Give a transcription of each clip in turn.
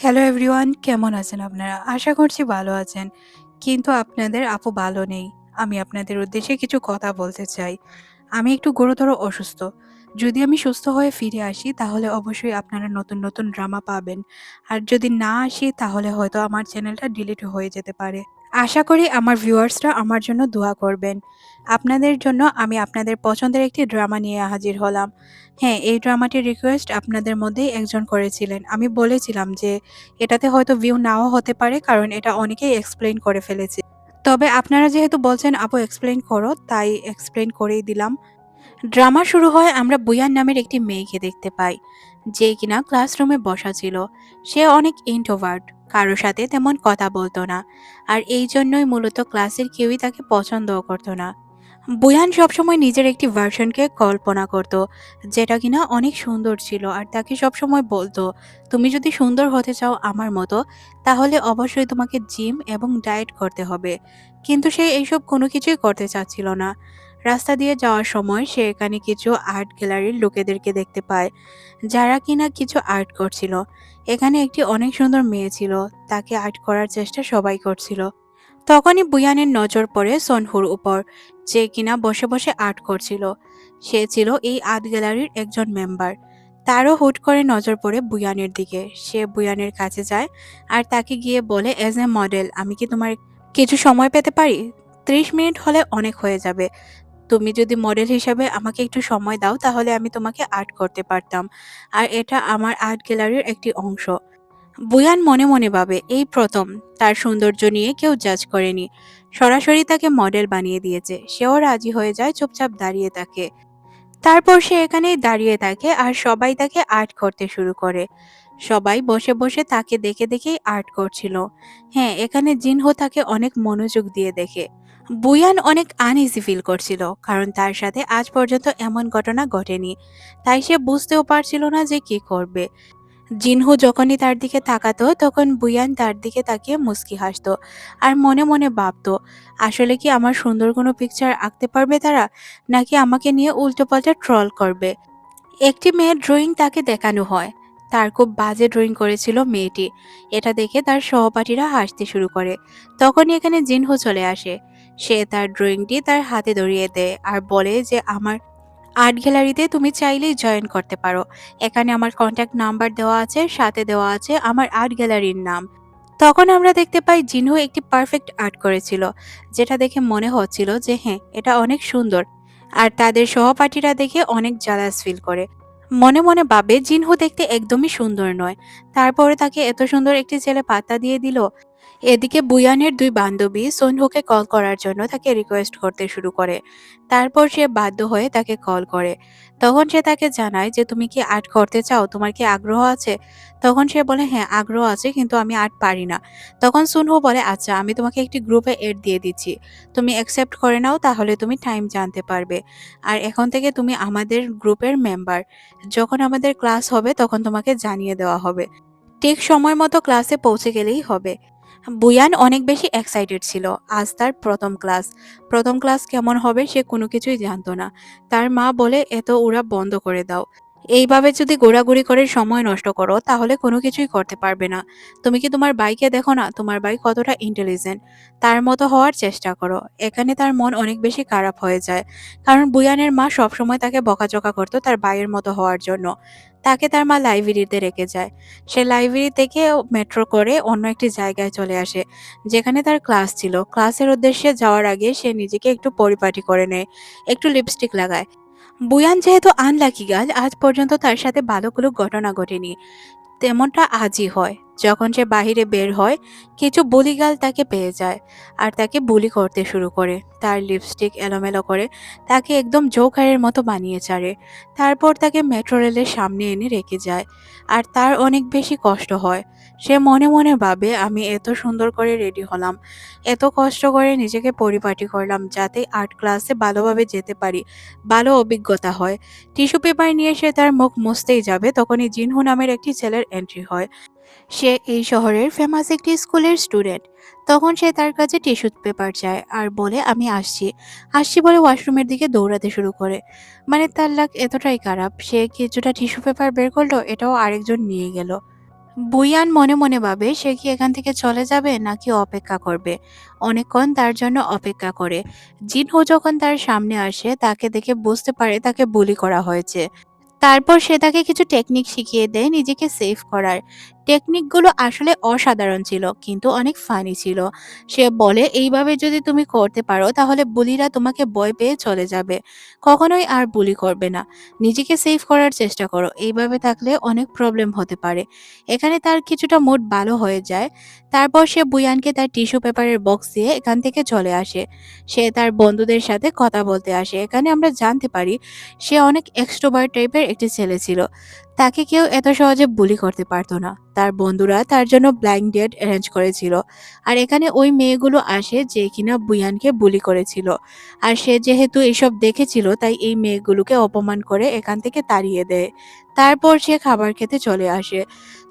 Hello everyone কেমন আছেন আপনারা? আশা করছি ভালো আছেন। কিন্তু আপনাদের আপু ভালো নেই। আমি আপনাদের উদ্দেশ্যে কিছু কথা বলতে চাই। আমি একটু গুরুতর অসুস্থ। যদি আমি সুস্থ হয়ে ফিরে আসি তাহলে অবশ্যই আপনারা নতুন, নতুন ড্রামা পাবেন। আর যদি না আসি তাহলে হয়তো আমার চ্যানেলটা ডিলিট হয়ে যেতে পারে। আশা করি আমার ভিউয়ার্সরা আমার জন্য দোয়া করবেন। আপনাদের জন্য আমি আপনাদের পছন্দের একটি ড্রামা নিয়ে হাজির হলাম। হ্যাঁ, এই ড্রামাটির রিকোয়েস্ট আপনাদের মধ্যেই একজন করেছিলেন। আমি বলেছিলাম যে এটাতে হয়তো ভিউ নাও হতে পারে কারণ এটা অনেকেই এক্সপ্লেন করে ফেলেছে। তবে আপনারা যেহেতু বলছেন আপু এক্সপ্লেন করো তাই এক্সপ্লেন করেই দিলাম। ড্রামা শুরু হয় আমরা বুয়ান নামের একটি মেয়েকে দেখতে পাই যে কিনা ক্লাসরুমে বসা ছিল। সে অনেক ইন্ট্রোভার্ট কারোর সাথে তেমন কথা বলতো না। আর এই জন্যই মূলত ক্লাসের কেউই তাকে পছন্দও করতো না। বুয়ান সবসময় নিজের একটি ভার্সনকে কল্পনা করত, যেটা কিনা অনেক সুন্দর ছিল আর তাকে সবসময় বলতো, তুমি যদি সুন্দর হতে চাও আমার মতো, তাহলে অবশ্যই তোমাকে জিম এবং ডায়েট করতে হবে। কিন্তু সে এইসব কোনো কিছুই করতে চাচ্ছিল না। রাস্তা দিয়ে যাওয়ার সময় সে এখানে কিছু আর্ট গ্যালারির লোকেদেরকে দেখতে পায়, যারা কিনা কিছু আর্ট করছিল। এখানে একটি অনেক সুন্দর মেয়ে ছিল, তাকে আর্ট করার চেষ্টা সবাই করছিল। তখনই বুয়ানের নজর পড়ে সনহুর উপর, যে কিনা বসে বসে আর্ট করছিল। সে ছিল এই আর্ট গ্যালারির একজন মেম্বার। তারও হুট করে নজর পড়ে বুয়ানের দিকে। সে বুয়ানের কাছে যায় আর তাকে গিয়ে বলে এজ এ মডেল আমি কি তোমার কিছু সময় পেতে পারি? ত্রিশ মিনিট হলে অনেক হয়ে যাবে। তুমি যদি মডেল হিসাবে আমাকে একটু সময় দাও, তাহলে আমি তোমাকে আর্ট করতে পারতাম। আর এটা আমার আর্ট গ্যালারির একটি অংশ। বুয়ান মনে মনে ভাবে, এই প্রথম, তার সৌন্দর্য নিয়ে কেউ জাজ করেনি। সরাসরি তাকে মডেল বানিয়ে দিয়েছে। সেও রাজি হয়ে যায়, চুপচাপ দাঁড়িয়ে থাকে। তারপর সে এখানেই দাঁড়িয়ে থাকে আর সবাই তাকে আর্ট করতে শুরু করে। সবাই বসে বসে তাকে দেখে দেখেই আর্ট করছিল। হ্যাঁ এখানে জিনহো তাকে অনেক মনোযোগ দিয়ে দেখে। বুয়ান অনেক আনইজি ফিল করছিল, কারণ তার সাথে আজ পর্যন্ত এমন ঘটনা ঘটেনি। তাই সে বুঝতেও পারছিল না যে কি করবে। জিনহু যখনই তার দিকে তাকাতো, তখন বুয়ান তার দিকে তাকিয়ে মুস্কি হাসতো আর মনে মনে ভাবতো, আসলে কি আমার সুন্দর কোনো পিকচার আঁকতে পারবে তারা? নাকি আমাকে নিয়ে উল্টোপাল্টা ট্রল করবে? একটি মেয়ের ড্রয়িং তাকে দেখানো হয়। তার খুব বাজে ড্রয়িং করেছিল মেয়েটি। এটা দেখে তার সহপাঠীরা হাসতে শুরু করে। তখনই এখানে জিনহু চলে আসে। সে তার ড্রয়িংটি তার হাতে ধরিয়ে দেয় আর বলে যে, আমার আর্ট গ্যালারিতে তুমি চাইলেই জয়েন করতে পারো। এখানে আমার কন্ট্যাক্ট নাম্বার দেওয়া আছে, সাথে দেওয়া আছে আমার আর্ট গ্যালারির নাম। তখন আমরা দেখতে পাই জিনহু একটি পারফেক্ট আর্ট করেছিল, যেটা দেখে মনে হচ্ছিল যে হ্যাঁ এটা অনেক সুন্দর। আর তাদের সহপাঠীরা দেখে অনেক জালাস ফিল করে। মনে মনে ভাবে জিনহু দেখতে একদমই সুন্দর নয়। তারপরে তাকে এত সুন্দর একটি ছেলে পাত্তা দিয়ে দিল এদিকে বুয়ানের দুই বান্ধবী সোনহুকে কল করার জন্য তাকে রিকোয়েস্ট করতে শুরু করে। তারপর সে বাধ্য হয়ে তাকে কল করে। তখন সে তাকে জানায় যে, তুমি কি আর্ট করতে চাও? তোমার কি আগ্রহ আছে? তখন সে বলে হ্যাঁ আগ্রহ আছে, কিন্তু আমি আর্ট পারি না। তখন সুনহু বলে আচ্ছা আমি তোমাকে একটি গ্রুপে এড দিয়ে দিচ্ছি। তুমি অ্যাকসেপ্ট করে নাও, তাহলে তুমি টাইম জানতে পারবে। আর এখন থেকে তুমি আমাদের গ্রুপের মেম্বার যখন আমাদের ক্লাস হবে, তখন তোমাকে জানিয়ে দেওয়া হবে। ঠিক সময় মতো ক্লাসে পৌঁছে গেলেই হবে। বুয়ান অনেক বেশি এক্সাইটেড ছিল আজ তার প্রথম ক্লাস প্রথম ক্লাস কেমন হবে সে কোনো কিছুই জানতো না। তার মা বলে, এত ওরা বন্ধ করে দাও। এইভাবে যদি ঘোরাঘুরি করে সময় নষ্ট করো, তাহলে কোনো কিছুই করতে পারবে না। তুমি কি তোমার বাইকে দেখো না? তোমার বাইক কতটা ইন্টেলিজেন্ট তার মতো হওয়ার চেষ্টা করো। এখানে তার মন অনেক বেশি খারাপ হয়ে যায়। কারণ বুয়ানের মা সবসময় তাকে বকাঝকা করতো তার বাইয়ের মতো হওয়ার জন্য। তাকে তার মা লাইব্রেরিতে রেখে যায়। সে লাইব্রেরি থেকে মেট্রো করে অন্য একটি জায়গায় চলে আসে, যেখানে তার ক্লাস ছিল। ক্লাসের উদ্দেশ্যে যাওয়ার আগে সে নিজেকে একটু পরিপাটি করে নেয়, একটু লিপস্টিক লাগায়। বুয়ান যেহেতু আনলাকি গাল আজ পর্যন্ত তার সাথে ভালো কোনো ঘটনা ঘটেনি। তেমনটা আজই হয়। যখন সে বাহিরে বের হয়, কিছু বুলিগাল তাকে পেয়ে যায় আর তাকে বুলি করতে শুরু করে। তার লিপস্টিক এলোমেলো করে তাকে একদম জোকারের মতো বানিয়ে ছাড়ে। তারপর তাকে মেট্রো রেলের সামনে এনে রেখে যায় আর তার অনেক বেশি কষ্ট হয়। সে মনে মনে ভাবে, আমি এত সুন্দর করে রেডি হলাম। এত কষ্ট করে নিজেকে পরিপাটি করলাম যাতে আর্ট ক্লাসে ভালোভাবে যেতে পারি, ভালো অভিজ্ঞতা হয়। টিস্যু পেপার নিয়ে সে তার মুখ মুছতেই যাবে, তখনই জিনহু নামের একটি ছেলের এন্ট্রি হয়। সে এই শহরের ফেমাস একটি স্কুলের স্টুডেন্ট তখন সে তার কাছে টিস্যু পেপার চায় আর বলে, আমি আসছি। আসছি বলে ওয়াশরুমের দিকে দৌড়াতে শুরু করে। মানে তার লাগ এতটাই খারাপ, সে কিছুটা টিস্যু পেপার বের করল, এটাও আরেকজন নিয়ে গেল। বুইয়ান মনে মনে ভাবে, সে কি এখান থেকে চলে যাবে নাকি অপেক্ষা করবে? অনেকক্ষণ তার জন্য অপেক্ষা করে। জিনহু যখন তার সামনে আসে, তাকে দেখে বুঝতে পারে তাকে বুলি করা হয়েছে। তারপর সে তাকে কিছু টেকনিক শিখিয়ে দেয়, নিজেকে সেভ করার। টেকনিকগুলো আসলে অসাধারণ ছিল, কিন্তু অনেক ফানি ছিল। সে বলে, এইভাবে যদি তুমি করতে পারো, তাহলে বুলিরা তোমাকে ভয় পেয়ে চলে যাবে। কখনোই আর বুলি করবে না। নিজেকে সেভ করার চেষ্টা করো। এইভাবে থাকলে অনেক প্রবলেম হতে পারে। এখানে তার কিছুটা মুড ভালো হয়ে যায়। তারপর সে বুয়ানকে তার টিস্যু পেপারের বক্স দিয়ে এখান থেকে চলে আসে। সে তার বন্ধুদের সাথে কথা বলতে আসে। এখানে আমরা জানতে পারি, সে অনেক এক্সট্রোভার্ট টাইপের একটি ছেলে ছিল। তাকে কেউ এত সহজে বুলি করতে পারতো না। তার বন্ধুরা তার জন্য ব্লাইন্ড ডেট অ্যারেঞ্জ করেছিল। আর এখানে ওই মেয়েগুলো আসে যে কিনা বুয়ানকে বুলি করেছিল। আর সে যেহেতু এসব দেখেছিল, তাই এই মেয়েগুলোকে অপমান করে এখান থেকে তাড়িয়ে দেয়। তারপর সে খাবার খেতে চলে আসে।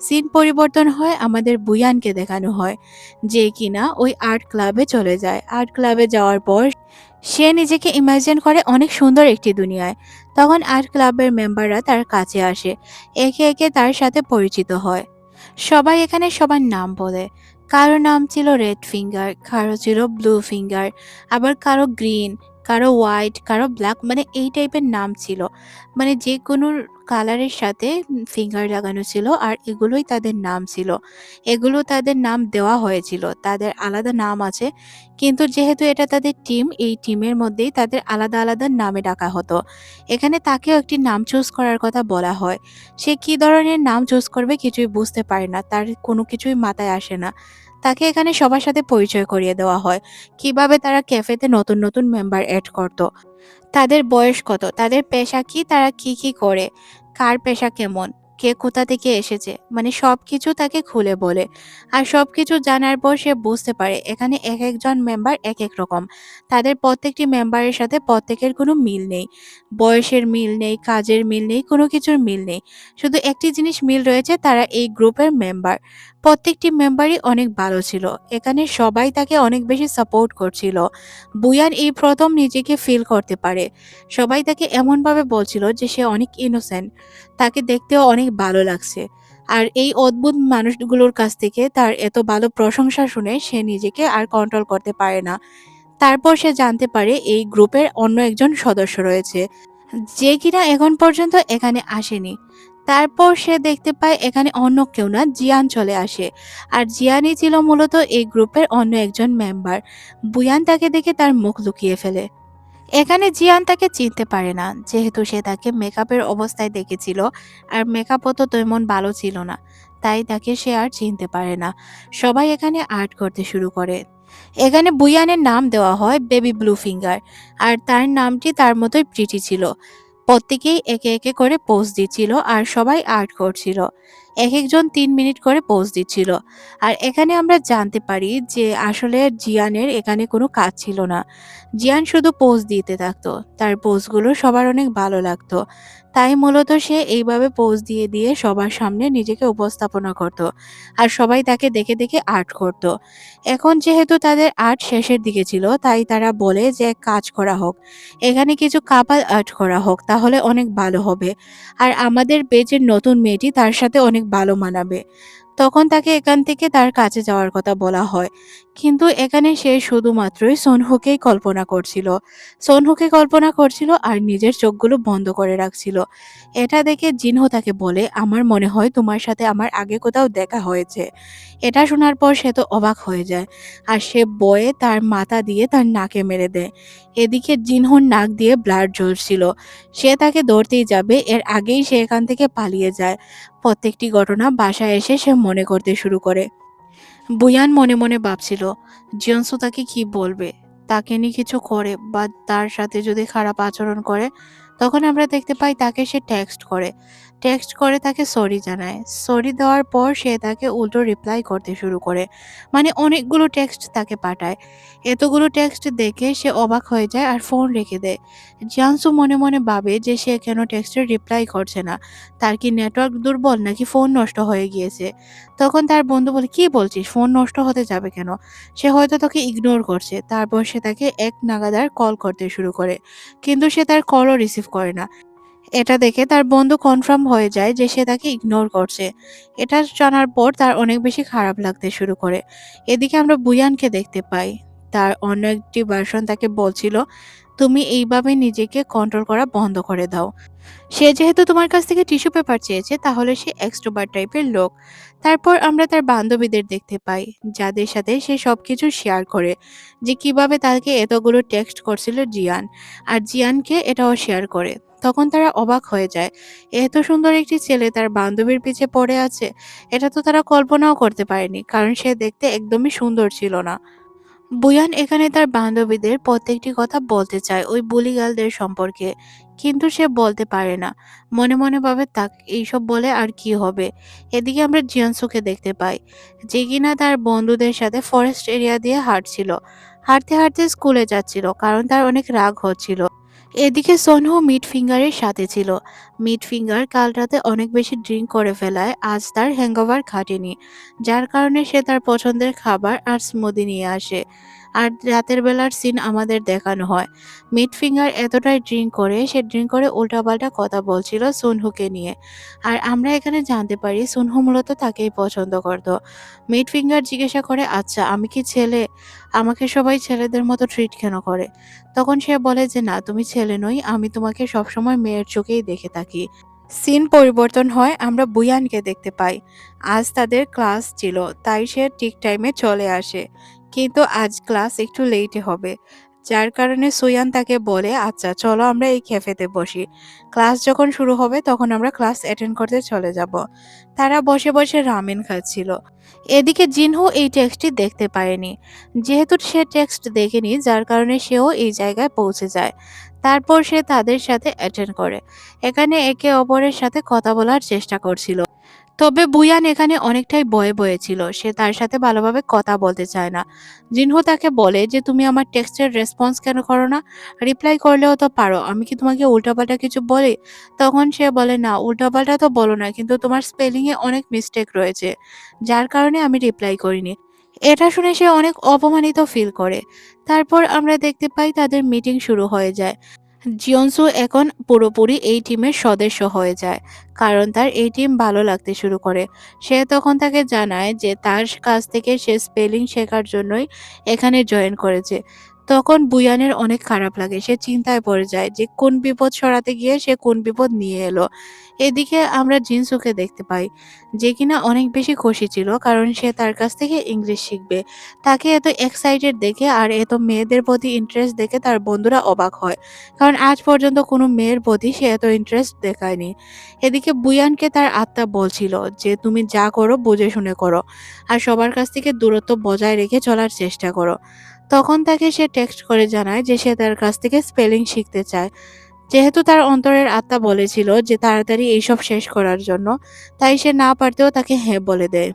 সিন পরিবর্তন হয় আমাদের বুয়ানকে দেখানো হয়, যে কিনা ওই আর্ট ক্লাবে চলে যায়। আর্ট ক্লাবে যাওয়ার পর সে নিজেকে ইমাজিন করে অনেক সুন্দর একটি দুনিয়ায়। তখন আর্ট ক্লাবের মেম্বাররা তার কাছে আসে, একে একে তার সাথে পরিচিত হয়। সবাই এখানে সবার নাম বলে। কারও নাম ছিল রেড ফিঙ্গার কারও ছিল ব্লু ফিঙ্গার আবার কারও গ্রিন কারও হোয়াইট কারও ব্ল্যাক মানে এই টাইপের নাম ছিল। মানে যে কোনো কালারের সাথে ফিঙ্গার লাগানো ছিল আর এগুলোই তাদের নাম ছিল। এগুলো তাদের নাম দেওয়া হয়েছিল। তাদের আলাদা নাম আছে। কিন্তু যেহেতু এটা তাদের টিম এই টিমের মধ্যেই তাদের আলাদা আলাদা নামে ডাকা হতো। এখানে তাকেও একটি নাম চুজ করার কথা বলা হয়। সে কি ধরনের নাম চুজ করবে কিছুই বুঝতে পারে না। তার কোনো কিছুই মাথায় আসে না। তাকে এখানে সবার সাথে পরিচয় করিয়ে দেওয়া হয়। কীভাবে তারা ক্যাফেতে নতুন নতুন মেম্বার অ্যাড করত? তাদের বয়স কত? তাদের পেশা কি? তারা কি কি করে? কার পেশা কেমন? কে কোথা থেকে এসেছে? মানে সব কিছু তাকে খুলে বলে। আর সব কিছু জানার পর সে বুঝতে পারে, এখানে এক একজন মেম্বার এক এক রকম। তাদের প্রত্যেকটি মেম্বারের সাথে প্রত্যেকের কোনো মিল নেই। বয়সের মিল নেই, কাজের মিল নেই, কোনো কিছুর মিল নেই। শুধু একটি জিনিস মিল রয়েছে, তারা এই গ্রুপের মেম্বার প্রত্যেকটি মেম্বারই অনেক ভালো ছিল। এখানে সবাই তাকে অনেক বেশি সাপোর্ট করছিল। বুয়ান এই প্রথম নিজেকে ফিল করতে পারে। সবাই তাকে এমনভাবে বলছিল যে সে অনেক ইনোসেন্ট তাকে দেখতেও অনেক ভালো লাগছে। আর এই অদ্ভুত মানুষগুলোর কাছ থেকে তার এত ভালো প্রশংসা শুনে সে নিজেকে আর কন্ট্রোল করতে পারে না। তারপর সে জানতে পারে এই গ্রুপের অন্য একজন সদস্য রয়েছে। যে কিনা এখন পর্যন্ত এখানে আসেনি। তারপর সে দেখতে পায় এখানে অন্য কেউ না, জিয়ান চলে আসে। আর জিয়ানই ছিল মূলত এই গ্রুপের অন্য একজন মেম্বার বুয়ান তাকে দেখে তার মুখ লুকিয়ে ফেলে। এখানে জিয়ান তাকে চিনতে পারে না, যেহেতু সে তাকে মেকআপের অবস্থায় দেখেছিল, আর মেকআপও তো তেমন ভালো ছিল না, তাই তাকে সে আর চিনতে পারে না। সবাই এখানে আর্ট করতে শুরু করে। এখানে বুয়ানের নাম দেওয়া হয় বেবি ব্লু ফিঙ্গার আর তার নামটি তার মতোই প্রিটি ছিল। প্রত্যেকেই একে একে করে পোস্ট দিচ্ছিল আর সবাই আর্ট করছিল। এক একজন তিন মিনিট করে পোজ দিচ্ছিল। আর এখানে আমরা জানতে পারি যে আসলে জিয়ানের এখানে কোনো কাজ ছিল না। জিয়ান শুধু পোজ দিতে থাকতো। তার পোজগুলো সবার অনেক ভালো লাগতো। তাই মূলত সে এইভাবে পোজ দিয়ে দিয়ে সবার সামনে নিজেকে উপস্থাপনা করত। আর সবাই তাকে দেখে দেখে আর্ট করত। এখন যেহেতু তাদের আর্ট শেষের দিকে ছিল, তাই তারা বলে যে কাজ করা হোক। এখানে কিছু কাপাল আর্ট করা হোক, তাহলে অনেক ভালো হবে। আর আমাদের বেজের নতুন মেয়েটি তার সাথে অনেক ভালো মানাবে। তখন তাকে এখান থেকে তার কাছে যাওয়ার কথা বলা হয়। কিন্তু এখানে সে শুধুমাত্রই সোনহুকেই কল্পনা করছিল। সোনহুকে কল্পনা করছিল আর নিজের চোখগুলো বন্ধ করে রাখছিল। এটা দেখে জিনহো তাকে বলে, আমার মনে হয় তোমার সাথে আমার আগে কোথাও দেখা হয়েছে। এটা শোনার পর সে তো অবাক হয়ে যায় আর সে বয়ে তার মাথা দিয়ে তার নাকে মেরে দেয়। এদিকে জিনহোর নাক দিয়ে ব্লাড জ্বলছিল। সে তাকে ধরতেই যাবে, এর আগেই সে এখান থেকে পালিয়ে যায়। প্রত্যেকটি ঘটনা বাসায় এসে সে মনে করতে শুরু করে। বুয়ান মনে মনে ভাবছিল জিয়নসু তাকে কি বলবে? তাকে নিয়ে কিছু করে বা তার সাথে যদি খারাপ আচরণ করে, তখন আমরা দেখতে পাই তাকে সে টেক্সট করে। টেক্সট করে তাকে সরি জানায়। সরি দেওয়ার পর সে তাকে উল্টো রিপ্লাই করতে শুরু করে। মানে অনেকগুলো টেক্সট তাকে পাঠায়। এতগুলো টেক্সট দেখে সে অবাক হয়ে যায় আর ফোন রেখে দেয়। জিয়ানসু মনে মনে ভাবে যে সে কেন টেক্সটের রিপ্লাই করছে না। তার কি নেটওয়ার্ক দুর্বল নাকি ফোন নষ্ট হয়ে গিয়েছে? তখন তার বন্ধু বলে, কি বলছিস? ফোন নষ্ট হতে যাবে কেন? সে হয়তো তোকে ইগনোর করছে। তারপর সে তাকে এক নাগাদার কল করতে শুরু করে। কিন্তু সে তার কলও রিসিভ করে না। এটা দেখে তার বন্ধু কনফার্ম হয়ে যায় যে সে তাকে ইগনোর করছে। এটা জানার পর তার অনেক বেশি খারাপ লাগতে শুরু করে। এদিকে আমরা বুয়ানকে দেখতে পাই। তার অন্য একটি ভার্সন তাকে বলছিল তুমি এইভাবে নিজেকে কন্ট্রোল করা বন্ধ করে দাও। সে যেহেতু তোমার কাছ থেকে টিস্যু পেপার চেয়েছে, তাহলে সে এক্সট্রোভার টাইপের লোক। তারপর আমরা তার বান্ধবীদের দেখতে পাই, যাদের সাথে সে সবকিছু শেয়ার করে, যে কীভাবে তাকে এতগুলো টেক্সট করছিল জিয়ান। আর জিয়ানকে এটাও শেয়ার করে। তখন তারা অবাক হয়ে যায়, এত সুন্দর একটি ছেলে তার বান্ধবীর পিছে পড়ে আছে। এটা তো তারা কল্পনাও করতে পারেনি, কারণ সে দেখতে একদমই সুন্দর ছিল না। বুয়ান এখানে তার বান্ধবীদের প্রত্যেকটি কথা বলতে চায় ওই বুলিগালদের সম্পর্কে। কিন্তু সে বলতে পারে না। মনে মনে ভাবে, তাক, এইসব বলে আর কি হবে? এদিকে আমরা জিয়ানসুকে দেখতে পাই, যে কিনা তার বন্ধুদের সাথে ফরেস্ট এরিয়া দিয়ে হাঁটছিল। হাঁটতে হাঁটতে স্কুলে যাচ্ছিল, কারণ তার অনেক রাগ হচ্ছিল। এদিকে সোনহু মিড ফিঙ্গারের সাথে ছিল। মিড ফিঙ্গার কাল রাতে অনেক বেশি ড্রিঙ্ক করে ফেলায়, আজ তার হ্যাংওভার খাটেনি যার কারণে সে তার পছন্দের খাবার আর স্মুদি নিয়ে আসে। আর রাতের বেলার সিন আমাদের দেখানো হয়। মিড ফিঙ্গার এতটাই ড্রিঙ্ক করে, সে ড্রিঙ্ক করে উল্টাপাল্টা কথা বলছিল সুনহুকে নিয়ে। আর আমরা এখানে জানতে পারি সুনহু মূলত তাকেই পছন্দ করত। মিড ফিঙ্গার জিজ্ঞাসা করে আচ্ছা আমি কি ছেলে? আমাকে সবাই ছেলেদের মতো ট্রিট কেন করে? তখন সে বলে যে, না, তুমি ছেলে নই, আমি তোমাকে সবসময় মেয়ের চোখেই দেখে থাকি। সিন পরিবর্তন হয়, আমরা বুয়ানকে দেখতে পাই। আজ তাদের ক্লাস ছিল, তাই সে ঠিক টাইমে চলে আসে। কিন্তু আজ ক্লাস একটু লেটে হবে। যার কারণে সুয়ান তাকে বলে আচ্ছা চলো আমরা এই ক্যাফেতে বসি। ক্লাস যখন শুরু হবে, তখন আমরা ক্লাস অ্যাটেন্ড করতে চলে যাব। তারা বসে বসে রামেন খাচ্ছিল। এদিকে জিনহু এই টেক্সটটি দেখতে পায়নি। যেহেতু সে টেক্সট দেখেনি, যার কারণে সেও এই জায়গায় পৌঁছে যায়। তারপর সে তাদের সাথে অ্যাটেন্ড করে। এখানে একে অপরের সাথে কথা বলার চেষ্টা করছিল। তবে বুয়ান এখানে অনেকটাই বয়ে বয়ে ছিল। সে তার সাথে ভালোভাবে কথা বলতে চায় না। জিনহু তাকে বলে যে, তুমি আমার টেক্সটের রেসপন্স কেন করো না? রিপ্লাই করলেও তো পারো। আমি কি তোমাকে উল্টাপাল্টা কিছু বলি? তখন সে বলে, না, উল্টাপাল্টা তো বলো না, কিন্তু তোমার স্পেলিংয়ে অনেক মিস্টেক রয়েছে, যার কারণে আমি রিপ্লাই করিনি। এটা শুনে সে অনেক অপমানিত ফিল করে। তারপর আমরা দেখতে পাই তাদের মিটিং শুরু হয়ে যায়। জিয়নসু এখন পুরোপুরি এই টিমের সদস্য হয়ে যায়, কারণ তার এই টিম ভালো লাগতে শুরু করে। সে তখন তাকে জানায় যে তার কাছ থেকে সে স্পেলিং শেখার জন্যই এখানে জয়েন করেছে। তখন বুয়ানের অনেক খারাপ লাগে। সে চিন্তায় পড়ে যায় যে কোন বিপদ সরাতে গিয়ে সে কোন বিপদ নিয়ে এলো। এদিকে আমরা জিনসুকে দেখতে পাই, যে কিনা অনেক বেশি খুশি ছিল কারণ সে তার কাছ থেকে ইংলিশ শিখবে। তাকে এত এক্সাইটেড দেখে আর এত মেয়েদের প্রতি ইন্টারেস্ট দেখে তার বন্ধুরা অবাক হয়। কারণ আজ পর্যন্ত কোনো মেয়ের প্রতি সে এত ইন্টারেস্ট দেখায়নি। এদিকে বুয়ানকে তার আত্মা বলছিল যে, তুমি যা করো বুঝে শুনে করো। আর সবার কাছ থেকে দূরত্ব বজায় রেখে চলার চেষ্টা করো। তখন তাকে সে টেক্সট করে জানায় যে সে তার কাছ থেকে স্পেলিং শিখতে চায়। যেহেতু তার অন্তরের আত্মা বলেছিল যে তাড়াতাড়ি এইসব শেষ করার জন্য, তাই সে না পারতেও তাকে হ্যাঁ বলে দেয়।